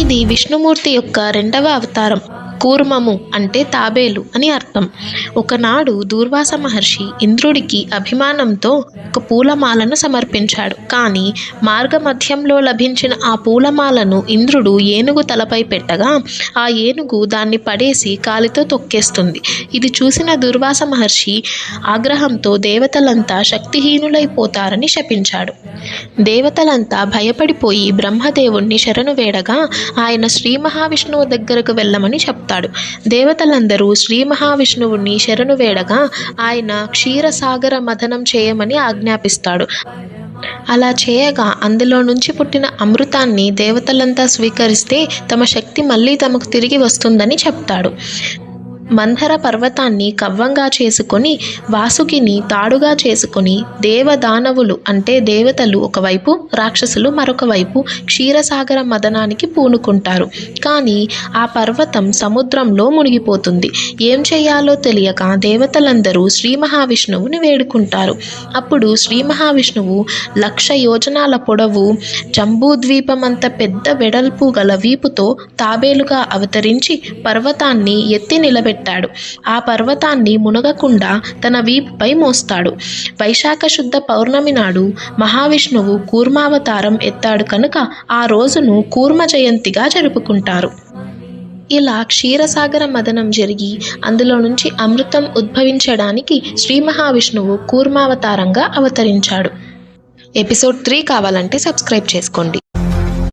ఇది విష్ణుమూర్తి యొక్క రెండవ అవతారం. కూర్మము అంటే తాబేలు అని అర్థం. ఒకనాడు దూర్వాస మహర్షి ఇంద్రుడికి అభిమానంతో ఒక పూలమాలను సమర్పించాడు. కానీ మార్గమధ్యంలో లభించిన ఆ పూలమాలను ఇంద్రుడు ఏనుగు తలపై పెట్టగా ఆ ఏనుగు దాన్ని పడేసి కాలితో తొక్కేస్తుంది. ఇది చూసిన దుర్వాస మహర్షి ఆగ్రహంతో దేవతలంతా శక్తిహీనులైపోతారని శపించాడు. దేవతలంతా భయపడిపోయి బ్రహ్మదేవుణ్ణి శరణు వేడగా ఆయన శ్రీ మహావిష్ణువు దగ్గరకు వెళ్ళమని చెప్తాడు దేవతలందరూ శ్రీ మహావిష్ణువుని శరణు వేడగా ఆయన క్షీరసాగర మథనం చేయమని ఆజ్ఞాపిస్తాడు. అలా చేయగా అందులో నుంచి పుట్టిన అమృతాన్ని దేవతలంతా స్వీకరిస్తే తమ శక్తి మళ్ళీ తమకు తిరిగి వస్తుందని చెప్తాడు. మందర పర్వతాన్ని కవ్వంగా చేసుకొని వాసుకిని తాడుగా చేసుకొని దేవదానవులు అంటే దేవతలు ఒకవైపు రాక్షసులు మరొక వైపు క్షీరసాగర మదనానికి పూనుకుంటారు. కానీ ఆ పర్వతం సముద్రంలో మునిగిపోతుంది. ఏం చేయాలో తెలియక దేవతలందరూ శ్రీ మహావిష్ణువుని వేడుకుంటారు. అప్పుడు శ్రీ మహావిష్ణువు లక్ష యోజనాల పొడవు జంబూద్వీపమంత పెద్ద వెడల్పు గల వీపుతో తాబేలుగా అవతరించి పర్వతాన్ని ఎత్తి పెట్టాడు ఆ పర్వతాన్ని మునగకుండా తన వీపుపై మోస్తాడు. వైశాఖ శుద్ధ పౌర్ణమి నాడు మహావిష్ణువు కూర్మావతారం ఎత్తాడు కనుక ఆ రోజును కూర్మ జయంతిగా జరుపుకుంటారు. ఇలా క్షీరసాగర మదనం జరిగి అందులో నుంచి అమృతం ఉద్భవించడానికి శ్రీ మహావిష్ణువు కూర్మావతారంగా అవతరించాడు. ఎపిసోడ్ త్రీ కావాలంటే సబ్స్క్రైబ్ చేసుకోండి.